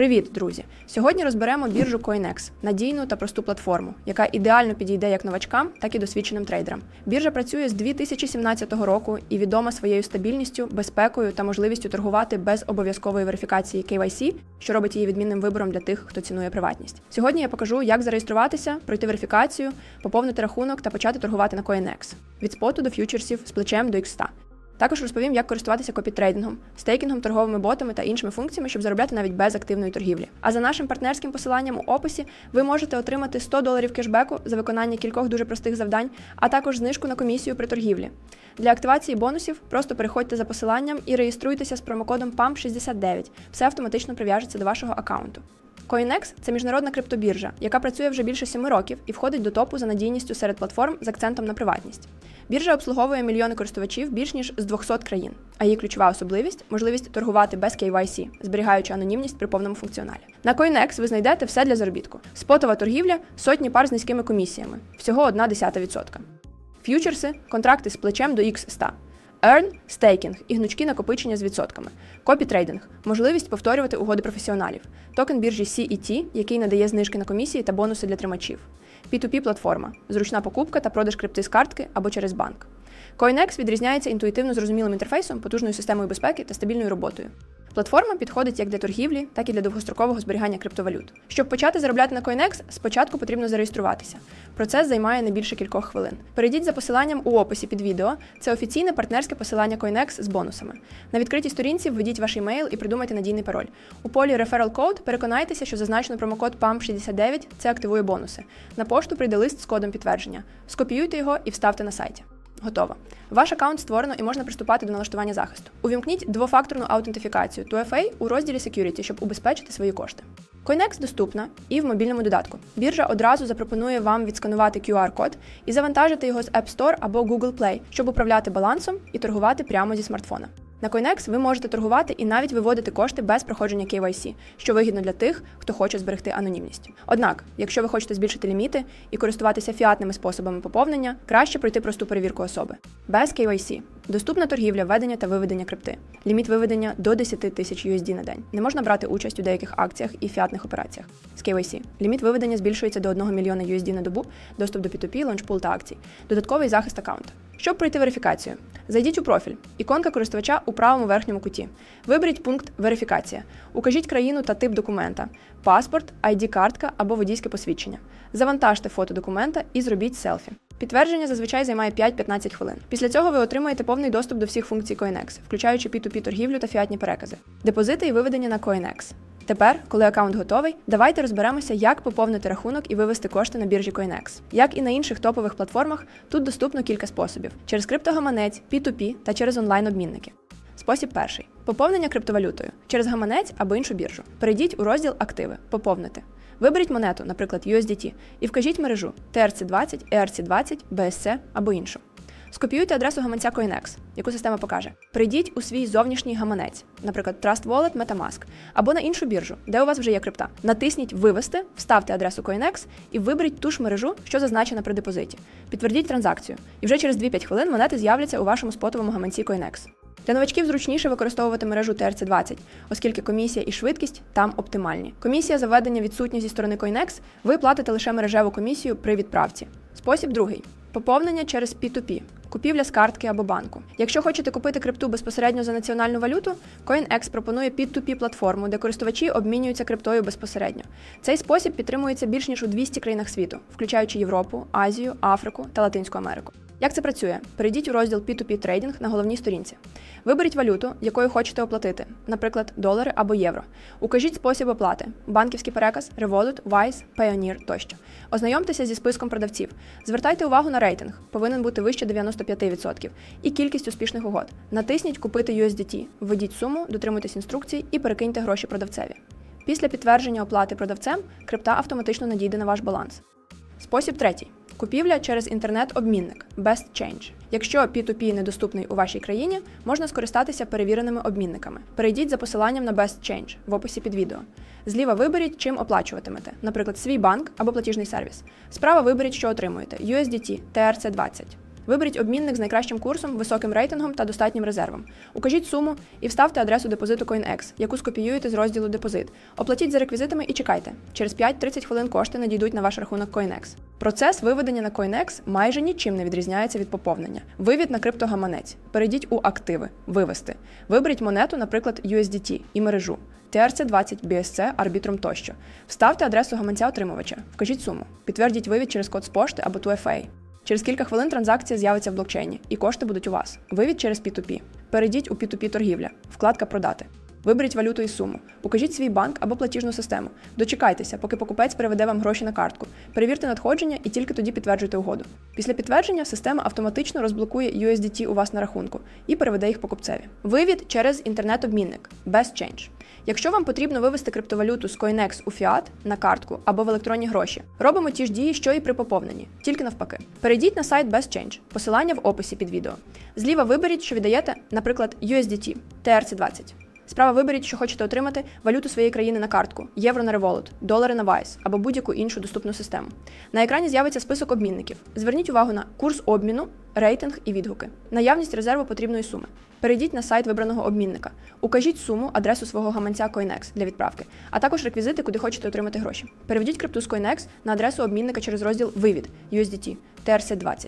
Привіт, друзі! Сьогодні розберемо біржу CoinEx – надійну та просту платформу, яка ідеально підійде як новачкам, так і досвідченим трейдерам. Біржа працює з 2017 року і відома своєю стабільністю, безпекою та можливістю торгувати без обов'язкової верифікації KYC, що робить її відмінним вибором для тих, хто цінує приватність. Сьогодні я покажу, як зареєструватися, пройти верифікацію, поповнити рахунок та почати торгувати на CoinEx. від споту до ф'ючерсів з плечем до X100. Також розповім, як користуватися копітрейдингом, стейкінгом, торговими ботами та іншими функціями, щоб заробляти навіть без активної торгівлі. А за нашим партнерським посиланням у описі ви можете отримати 100 доларів кешбеку за виконання кількох дуже простих завдань, а також знижку на комісію при торгівлі. Для активації бонусів просто переходьте за посиланням і реєструйтеся з промокодом PAM69. Все автоматично прив'яжеться до вашого аккаунту. CoinEx – це міжнародна криптобіржа, яка працює вже більше 7 років і входить до топу за надійністю серед платформ з акцентом на приватність. Біржа обслуговує мільйони користувачів більш ніж з 200 країн, а її ключова особливість можливість торгувати без KYC, зберігаючи анонімність при повному функціоналі. На CoinEx ви знайдете все для заробітку: спотова торгівля, сотні пар з низькими комісіями, всього 1,1%. Ф'ючерси контракти з плечем до X100. Earn – стейкінг і гнучкі накопичення з відсотками, копі-трейдинг – можливість повторювати угоди професіоналів, токен біржі CET, який надає знижки на комісії та бонуси для тримачів, P2P платформа зручна покупка та продаж крипти з картки або через банк. CoinEx відрізняється інтуїтивно зрозумілим інтерфейсом, потужною системою безпеки та стабільною роботою. Платформа підходить як для торгівлі, так і для довгострокового зберігання криптовалют. Щоб почати заробляти на CoinEx, спочатку потрібно зареєструватися. Процес займає не більше кількох хвилин. Перейдіть за посиланням у описі під відео. Це офіційне партнерське посилання CoinEx з бонусами. На відкритій сторінці введіть ваш емейл і придумайте надійний пароль. У полі Referral Code переконайтеся, що зазначено промокод PAM69 це активує бонуси. На пошту прийде лист з кодом підтвердження. Скопіюйте його і вставте на сайті. Готово. Ваш аккаунт створено і можна приступати до налаштування захисту. Увімкніть двофакторну аутентифікацію 2FA у розділі Security, щоб убезпечити свої кошти. CoinEx доступна і в мобільному додатку. Біржа одразу запропонує вам відсканувати QR-код і завантажити його з App Store або Google Play, щоб управляти балансом і торгувати прямо зі смартфона. На CoinEx ви можете торгувати і навіть виводити кошти без проходження KYC, що вигідно для тих, хто хоче зберегти анонімність. Однак, якщо ви хочете збільшити ліміти і користуватися фіатними способами поповнення, краще пройти просту перевірку особи без KYC. Доступна торгівля, введення та виведення крипти. Ліміт виведення до 10 тисяч USD на день. Не можна брати участь у деяких акціях і фіатних операціях. З KYC. Ліміт виведення збільшується до 1 мільйона USD на добу, доступ до P2P, лаунчпул та акцій. Додатковий захист аккаунта. Щоб пройти верифікацію, зайдіть у профіль, іконка користувача у правому верхньому куті. Виберіть пункт Верифікація. Укажіть країну та тип документа паспорт, id картка або водійське посвідчення. Завантажте фото документа і зробіть селфі. Підтвердження зазвичай займає 5-15 хвилин. Після цього ви отримаєте повний доступ до всіх функцій CoinEx, включаючи P2P торгівлю та фіатні перекази, депозити і виведення на CoinEx. Тепер, коли аккаунт готовий, давайте розберемося, як поповнити рахунок і вивести кошти на біржі CoinEx. Як і на інших топових платформах, тут доступно кілька способів: через криптогаманець, P2P та через онлайн-обмінники. Спосіб перший поповнення криптовалютою через гаманець або іншу біржу. Перейдіть у розділ Активи, поповнити. Виберіть монету, наприклад, USDT, і вкажіть мережу TRC20, ERC20, BSC або іншу. Скопіюйте адресу гаманця CoinEx, яку система покаже. Прийдіть у свій зовнішній гаманець, наприклад, Trust Wallet, MetaMask, або на іншу біржу, де у вас вже є крипта. Натисніть Вивести, вставте адресу CoinEx і виберіть ту ж мережу, що зазначена при депозиті. Підтвердіть транзакцію. І вже через 2-5 хвилин монети з'являться у вашому спотовому гаманці CoinEx. Для новачків зручніше використовувати мережу TRC20, оскільки комісія і швидкість там оптимальні. Комісія за введення відсутня зі сторони CoinEx, ви платите лише мережеву комісію при відправці. Спосіб другий поповнення через P2P. Купівля з картки або банку. Якщо хочете купити крипту безпосередньо за національну валюту, CoinEx пропонує P2P платформу, де користувачі обмінюються криптою безпосередньо. Цей спосіб підтримується більш ніж у 200 країнах світу, включаючи Європу, Азію, Африку та Латинську Америку. Як це працює? Перейдіть у розділ P2P трейдинг на головній сторінці. Виберіть валюту, якою хочете оплатити, наприклад, долари або євро. Укажіть спосіб оплати: банківський переказ, Revolut, Wise, Payoneer тощо. Ознайомтеся зі списком продавців. Звертайте увагу на рейтинг, повинен бути вище 95%, і кількість успішних угод. Натисніть Купити USDT, введіть суму, дотримуйтесь інструкцій і перекиньте гроші продавцеві. Після підтвердження оплати продавцем крипта автоматично надійде на ваш баланс. Спосіб третій. Купівля через інтернет-обмінник BestChange. Якщо P2P недоступний у вашій країні, можна скористатися перевіреними обмінниками. Перейдіть за посиланням на BestChange в описі під відео. Зліва виберіть, чим оплачуватимете, наприклад, свій банк або платіжний сервіс. Справа виберіть, що отримуєте: USDT, TRC20. Виберіть обмінник з найкращим курсом, високим рейтингом та достатнім резервом. Укажіть суму і вставте адресу депозиту CoinEx, яку скопіюєте з розділу Депозит. Оплатіть за реквізитами і чекайте. Через 5-30 хвилин кошти надійдуть на ваш рахунок CoinEx. Процес виведення на CoinEx майже нічим не відрізняється від поповнення. Вивід на криптогаманець. Перейдіть у активи, вивести. Виберіть монету, наприклад, USDT і мережу. TRC20, BSC, Arbitrum тощо. Вставте адресу гаманця отримувача, вкажіть суму, підтвердіть вивід через код з пошти або 2FA. Через кілька хвилин транзакція з'явиться в блокчейні, і кошти будуть у вас. Вивід через P2P. Перейдіть у P2P торгівля, вкладка Продати. Виберіть валюту і суму. Укажіть свій банк або платіжну систему. Дочекайтеся, поки покупець переведе вам гроші на картку. Перевірте надходження і тільки тоді підтверджуйте угоду. Після підтвердження система автоматично розблокує USDT у вас на рахунку і переведе їх покупцеві. Вивід через інтернет-обмінник Best Change. Якщо вам потрібно вивести криптовалюту з CoinEx у фіат на картку або в електронні гроші, робимо ті ж дії, що і при поповненні, тільки навпаки. Перейдіть на сайт BestChange, посилання в описі під відео. Зліва виберіть, що віддаєте, наприклад, USDT TRC20. Справа виберіть, що хочете отримати валюту своєї країни на картку, євро на Revolut, долари на Wise або будь-яку іншу доступну систему. На екрані з'явиться список обмінників. Зверніть увагу на курс обміну, рейтинг і відгуки, наявність резерву потрібної суми. Перейдіть на сайт вибраного обмінника, укажіть суму, адресу свого гаманця CoinEx для відправки, а також реквізити, куди хочете отримати гроші. Переведіть крипту з CoinEx на адресу обмінника через розділ Вивід USDT TRC20.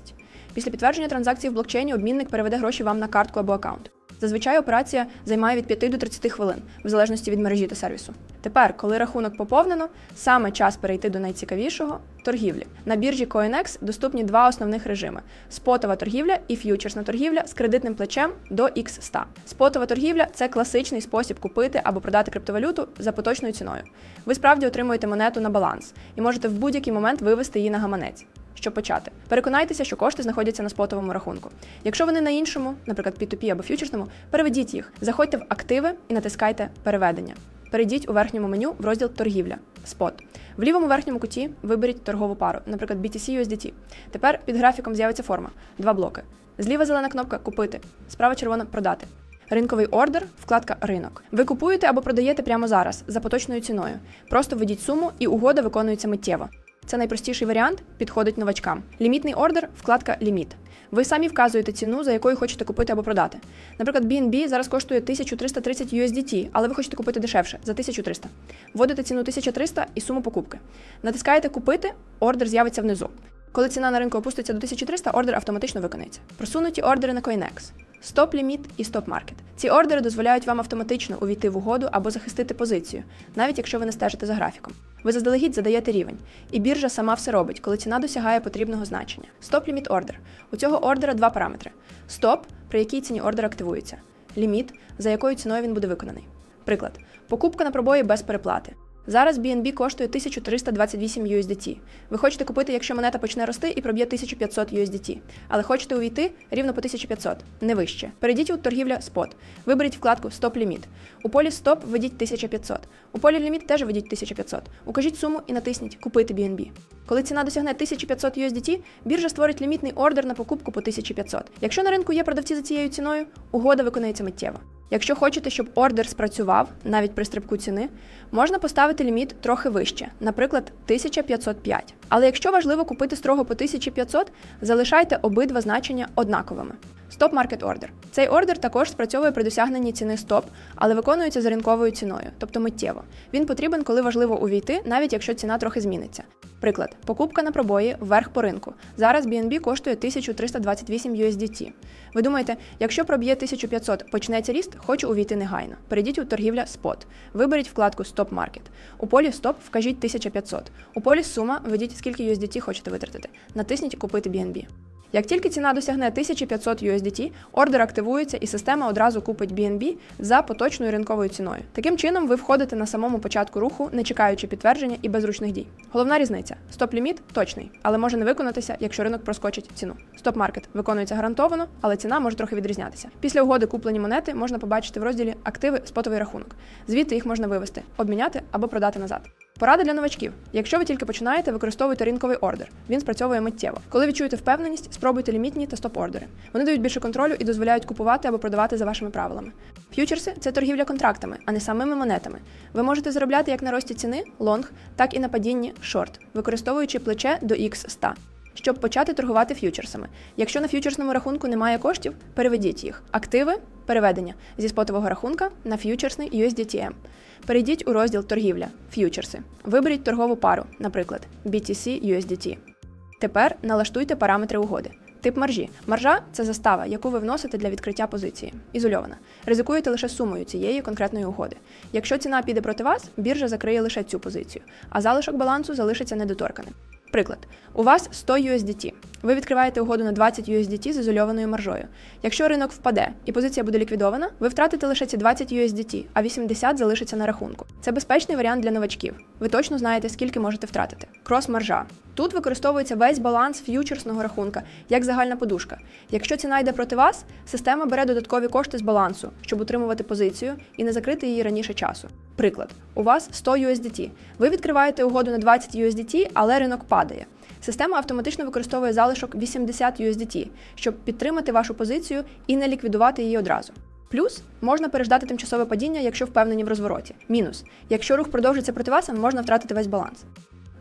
Після підтвердження транзакції в блокчейні обмінник переведе гроші вам на картку або аккаунт. Зазвичай операція займає від 5 до 30 хвилин, в залежності від мережі та сервісу. Тепер, коли рахунок поповнено, саме час перейти до найцікавішого торгівлі. На біржі CoinEx доступні два основних режими: спотова торгівля і ф'ючерсна торгівля з кредитним плечем до X100. Спотова торгівля це класичний спосіб купити або продати криптовалюту за поточною ціною. Ви справді отримуєте монету на баланс і можете в будь-який момент вивести її на гаманець. Щоб почати, переконайтеся, що кошти знаходяться на спотовому рахунку. Якщо вони на іншому, наприклад, P2P або фьючерсному, переведіть їх, заходьте в активи і натискайте переведення. Перейдіть у верхньому меню в розділ торгівля спот. В лівому верхньому куті виберіть торгову пару, наприклад, BTC USDT. Тепер під графіком з'явиться форма. Два блоки. Зліва зелена кнопка Купити, справа червона продати. Ринковий ордер, вкладка Ринок. Ви купуєте або продаєте прямо зараз за поточною ціною. Просто введіть суму і угода виконується миттєво. Це найпростіший варіант, підходить новачкам. Лімітний ордер, вкладка Ліміт. Ви самі вказуєте ціну, за якою хочете купити або продати. Наприклад, BNB зараз коштує 1330 USDT, але ви хочете купити дешевше за 1300. Вводите ціну 1300 і суму покупки. Натискаєте Купити, ордер з'явиться внизу. Коли ціна на ринку опуститься до 1300, ордер автоматично виконається. Просунуті ордери на CoinEx. Стоп-ліміт і стоп-маркет. Ці ордери дозволяють вам автоматично увійти в угоду або захистити позицію, навіть якщо ви не стежите за графіком. Ви заздалегідь задаєте рівень, і біржа сама все робить, коли ціна досягає потрібного значення. Стоп-ліміт ордер. У цього ордера два параметри: стоп, при якій ціні ордер активується, ліміт, за якою ціною він буде виконаний. Приклад: покупка на пробої без переплати. Зараз BNB коштує 1328 USDT. Ви хочете купити, якщо монета почне рости і проб'є 1500 USDT, але хочете увійти рівно по 1500, не вище. Перейдіть у торгівля Spot. Виберіть вкладку Стоп ліміт. У полі Стоп введіть 1500. У полі ліміт теж введіть 1500. Укажіть суму і натисніть Купити BNB. Коли ціна досягне 1500 USDT, біржа створить лімітний ордер на покупку по 1500. Якщо на ринку є продавці за цією ціною, угода виконується миттєво. Якщо хочете, щоб ордер спрацював навіть при стрибку ціни, можна поставити ліміт трохи вище, наприклад, 1505. Але якщо важливо купити строго по 1500, залишайте обидва значення однаковими. Стоп маркет ордер. Цей ордер також спрацьовує при досягненні ціни стоп, але виконується за ринковою ціною, тобто миттєво. Він потрібен, коли важливо увійти, навіть якщо ціна трохи зміниться. Приклад, покупка на пробої вверх по ринку. Зараз BNB коштує 1328 USDT. Ви думаєте, якщо проб'є 1500, почнеться ріст, хочу увійти негайно. Перейдіть у торгівля Spot. Виберіть вкладку Stop Market. У полі Stop вкажіть 1500. У полі сума введіть, скільки USDT хочете витратити. Натисніть Купити BNB. Як тільки ціна досягне 1500 USDT, ордер активується і система одразу купить BNB за поточною ринковою ціною. Таким чином, ви входите на самому початку руху, не чекаючи підтвердження і без ручних дій. Головна різниця: стоп-ліміт точний, але може не виконатися, якщо ринок проскочить ціну. Стоп-маркет виконується гарантовано, але ціна може трохи відрізнятися. Після угоди куплені монети можна побачити в розділі Активи спотовий рахунок. Звідти їх можна вивести, обміняти або продати назад. Порада для новачків. Якщо ви тільки починаєте, використовуйте ринковий ордер. Він спрацьовує миттєво. Коли відчуєте впевненість, спробуйте лімітні та стоп-ордери. Вони дають більше контролю і дозволяють купувати або продавати за вашими правилами. Ф'ючерси це торгівля контрактами, а не самими монетами. Ви можете заробляти як на рості ціни лонг, так і на падінні шорт, використовуючи плече до X100. Щоб почати торгувати ф'ючерсами. Якщо на ф'ючерсному рахунку немає коштів, переведіть їх. Активи переведення зі спотового рахунка на ф'ючерсний USDTM. Перейдіть у розділ торгівля ф'ючерси. Виберіть торгову пару, наприклад, BTC USDT. Тепер налаштуйте параметри угоди. Тип маржі. Маржа це застава, яку ви вносите для відкриття позиції. Ізольована. Ризикуєте лише сумою цієї конкретної угоди. Якщо ціна піде проти вас, біржа закриє лише цю позицію, а залишок балансу залишиться недоторканим. Приклад: у вас 100 USDT. Ви відкриваєте угоду на 20 USDT з ізольованою маржою. Якщо ринок впаде і позиція буде ліквідована, ви втратите лише ці 20 USDT, а 80 залишиться на рахунку. Це безпечний варіант для новачків. Ви точно знаєте, скільки можете втратити. Крос-маржа. Тут використовується весь баланс ф'ючерсного рахунка, як загальна подушка. Якщо ціна йде проти вас, система бере додаткові кошти з балансу, щоб утримувати позицію і не закрити її раніше часу. Приклад: у вас 100 USDT. Ви відкриваєте угоду на 20 USDT, але ринок падає. Система автоматично використовує залишок 80 USDT, щоб підтримати вашу позицію і не ліквідувати її одразу. Плюс можна переждати тимчасове падіння, якщо впевнені в розвороті. Мінус, якщо рух продовжиться проти вас, можна втратити весь баланс.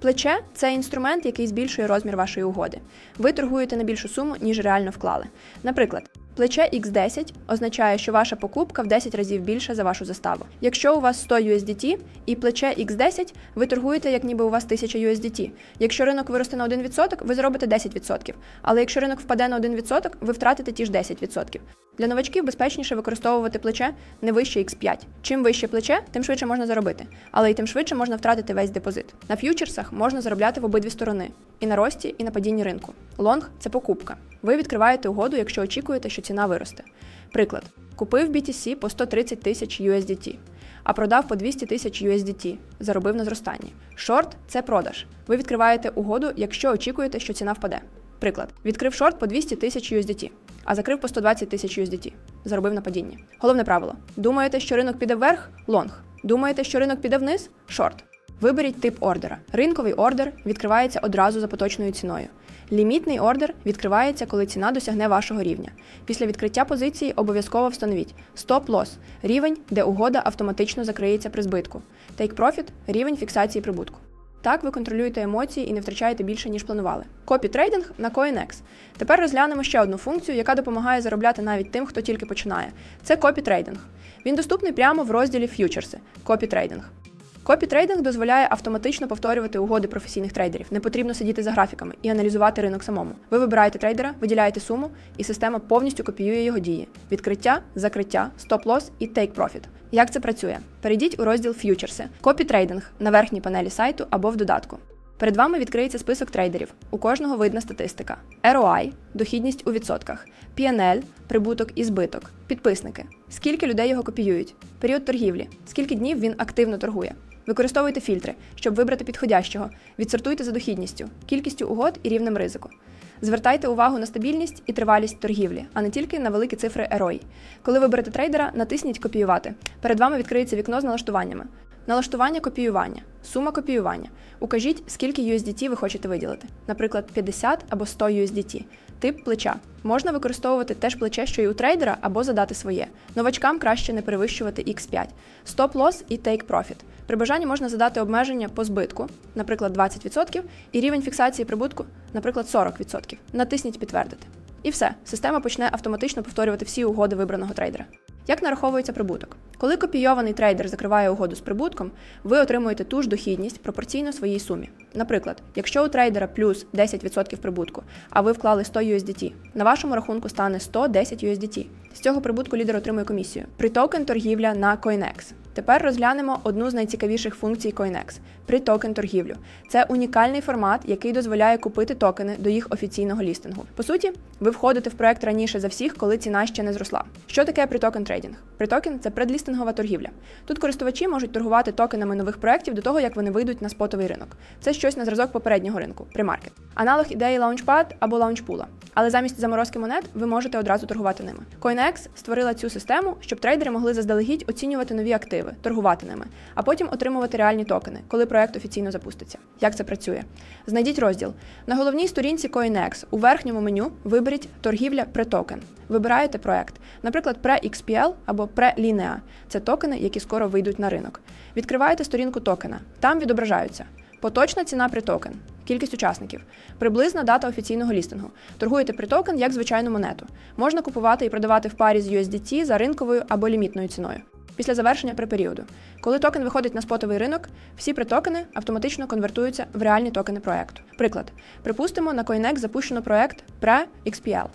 Плече це інструмент, який збільшує розмір вашої угоди. Ви торгуєте на більшу суму, ніж реально вклали. Наприклад, плече X10 означає, що ваша покупка в 10 разів більша за вашу заставу. Якщо у вас 100 USDT і плече X10, ви торгуєте, як ніби у вас 1000 USDT. Якщо ринок виросте на 1%, ви заробите 10%. Але якщо ринок впаде на 1%, ви втратите ті ж 10%. Для новачків безпечніше використовувати плече не вище X5. Чим вище плече, тим швидше можна заробити, але й тим швидше можна втратити весь депозит. На ф'ючерсах можна заробляти в обидві сторони і на рості, і на падінні ринку. Лонг це покупка. Ви відкриваєте угоду, якщо очікуєте, що ціна виросте. Приклад: купив BTC по 130 тисяч USDT, а продав по 200 тисяч USDT, заробив на зростанні. Шорт це продаж. Ви відкриваєте угоду, якщо очікуєте, що ціна впаде. Приклад: відкрив шорт по 200 тисяч USDT, а закрив по 120 тисяч USDT. Заробив на падінні. Головне правило: думаєте, що ринок піде вверх лонг. Думаєте, що ринок піде вниз шорт. Виберіть тип ордера. Ринковий ордер відкривається одразу за поточною ціною. Лімітний ордер відкривається, коли ціна досягне вашого рівня. Після відкриття позиції обов'язково встановіть стоп-лосс – рівень, де угода автоматично закриється при збитку. Take profit – рівень фіксації прибутку. Так ви контролюєте емоції і не втрачаєте більше, ніж планували. Копі трейдинг на CoinEx. Тепер розглянемо ще одну функцію, яка допомагає заробляти навіть тим, хто тільки починає. Це копі трейдинг. Він доступний прямо в розділі ф'ючерси копі Копі трейдинг дозволяє автоматично повторювати угоди професійних трейдерів. Не потрібно сидіти за графіками і аналізувати ринок самому. Ви вибираєте трейдера, виділяєте суму, і система повністю копіює його дії: відкриття, закриття, стоп-лосс і profit. Як це працює? Перейдіть у розділ ф'ючерси, копі трейдинг на верхній панелі сайту або в додатку. Перед вами відкриється список трейдерів. У кожного видна статистика: ROI – дохідність у відсотках, PNL – прибуток і збиток, підписники, скільки людей його копіюють, період торгівлі, скільки днів він активно торгує. Використовуйте фільтри, щоб вибрати підходящого. Відсортуйте за дохідністю, кількістю угод і рівнем ризику. Звертайте увагу на стабільність і тривалість торгівлі, а не тільки на великі цифри ROI. Коли виберете трейдера, натисніть Копіювати. Перед вами відкриється вікно з налаштуваннями. Налаштування копіювання, сума копіювання. Укажіть, скільки USDT ви хочете виділити, наприклад, 50 або 100 USDT. Тип плеча. Можна використовувати теж плече, що й у трейдера, або задати своє. Новачкам краще не перевищувати X5. Стоп-лосс і take profit. При бажанні можна задати обмеження по збитку, наприклад, 20%, і рівень фіксації прибутку, наприклад, 40%. Натисніть Підтвердити. І все, система почне автоматично повторювати всі угоди вибраного трейдера. Як нараховується прибуток? Коли копійований трейдер закриває угоду з прибутком, ви отримуєте ту ж дохідність пропорційно своїй сумі. Наприклад, якщо у трейдера плюс 10% прибутку, а ви вклали 100 USDT, на вашому рахунку стане 110 USDT. З цього прибутку лідер отримує комісію. Притокен торгівля на CoinEx. Тепер розглянемо одну з найцікавіших функцій CoinEx – притокен торгівлю. Це унікальний формат, який дозволяє купити токени до їх офіційного лістингу. По суті, ви входите в проект раніше за всіх, коли ціна ще не зросла. Що таке притокен трейдинг? Притокен це предлістингова торгівля. Тут користувачі можуть торгувати токенами нових проєктів до того, як вони вийдуть на спотовий ринок. Це щось на зразок попереднього ринку примаркет. Аналог ідеї лаунчпад або лаунчпула. Але замість заморозки монет ви можете одразу торгувати ними. CoinEx створила цю систему, щоб трейдери могли заздалегідь оцінювати нові активи, торгувати ними, а потім отримувати реальні токени, коли проект офіційно запуститься. Як це працює? Знайдіть розділ. На головній сторінці CoinEx у верхньому меню виберіть торгівля претокен. Вибираєте проект, наприклад, PreXPL або PreLinea. Це токени, які скоро вийдуть на ринок. Відкриваєте сторінку токена. Там відображаються Поточна ціна при токен. Кількість учасників. Приблизна дата офіційного лістингу. Торгуєте при токен як звичайну монету. Можна купувати і продавати в парі з USDT за ринковою або лімітною ціною. Після завершення преперіоду. Коли токен виходить на спотовий ринок, всі притокени автоматично конвертуються в реальні токени проекту. Приклад: припустимо, на CoinEx запущено проект PRE-XPL.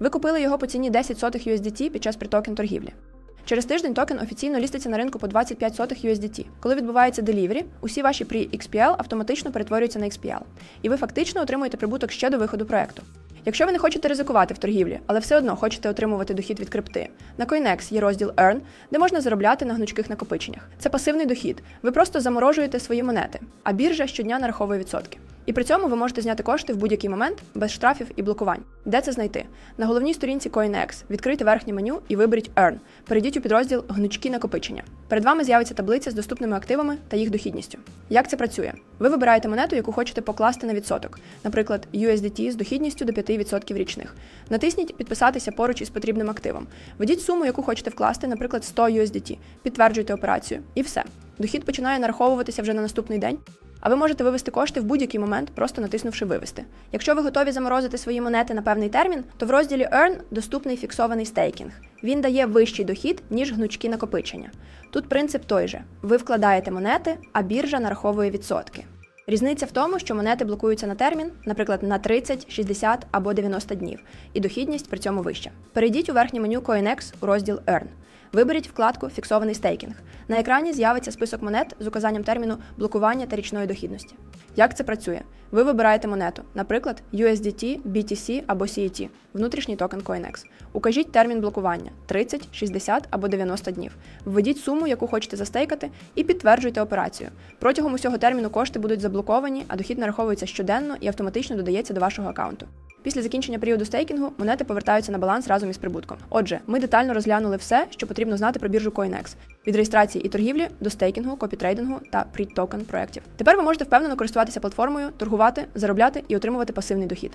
Ви купили його по ціні 10 сотих USDT під час притокен торгівлі. Через тиждень токен офіційно ліститься на ринку по 25 сотих USDT. Коли відбувається делівері, усі ваші pre XPL автоматично перетворюються на XPL, і ви фактично отримуєте прибуток ще до виходу проекту. Якщо ви не хочете ризикувати в торгівлі, але все одно хочете отримувати дохід від крипти, на CoinEx є розділ Earn, де можна заробляти на гнучких накопиченнях. Це пасивний дохід. Ви просто заморожуєте свої монети, а біржа щодня нараховує відсотки. І при цьому ви можете зняти кошти в будь-який момент без штрафів і блокувань. Де це знайти? На головній сторінці CoinEx відкрийте верхнє меню і виберіть Earn. Перейдіть у підрозділ Гнучкі накопичення. Перед вами з'явиться таблиця з доступними активами та їх дохідністю. Як це працює? Ви вибираєте монету, яку хочете покласти на відсоток, наприклад, USDT з дохідністю до 5% річних. Натисніть Підписатися поруч із потрібним активом. Введіть суму, яку хочете вкласти, наприклад, 100 USDT. Підтверджуйте операцію, і все. Дохід починає нараховуватися вже на наступний день. А ви можете вивести кошти в будь-який момент, просто натиснувши вивести. Якщо ви готові заморозити свої монети на певний термін, то в розділі Earn доступний фіксований стейкінг. Він дає вищий дохід, ніж гнучкі накопичення. Тут принцип той же: ви вкладаєте монети, а біржа нараховує відсотки. Різниця в тому, що монети блокуються на термін, наприклад, на 30, 60 або 90 днів, і дохідність при цьому вища. Перейдіть у верхнє меню CoinEx у розділ Earn. Виберіть вкладку Фіксований стейкінг. На екрані з'явиться список монет з указанням терміну блокування та річної дохідності. Як це працює? Ви вибираєте монету, наприклад, USDT, BTC або CET, внутрішній токен CoinEx. Укажіть термін блокування 30, 60 або 90 днів. Введіть суму, яку хочете застейкати, і підтверджуйте операцію. Протягом усього терміну кошти будуть заблоковані, а дохід нараховується щоденно і автоматично додається до вашого аккаунту. Після закінчення періоду стейкінгу монети повертаються на баланс разом із прибутком. Отже, ми детально розглянули все, що потрібно знати про біржу CoinEx. Від реєстрації і торгівлі до стейкінгу, копітрейдингу та прі-токен проєктів. Тепер ви можете впевнено користуватися платформою, торгувати, заробляти і отримувати пасивний дохід.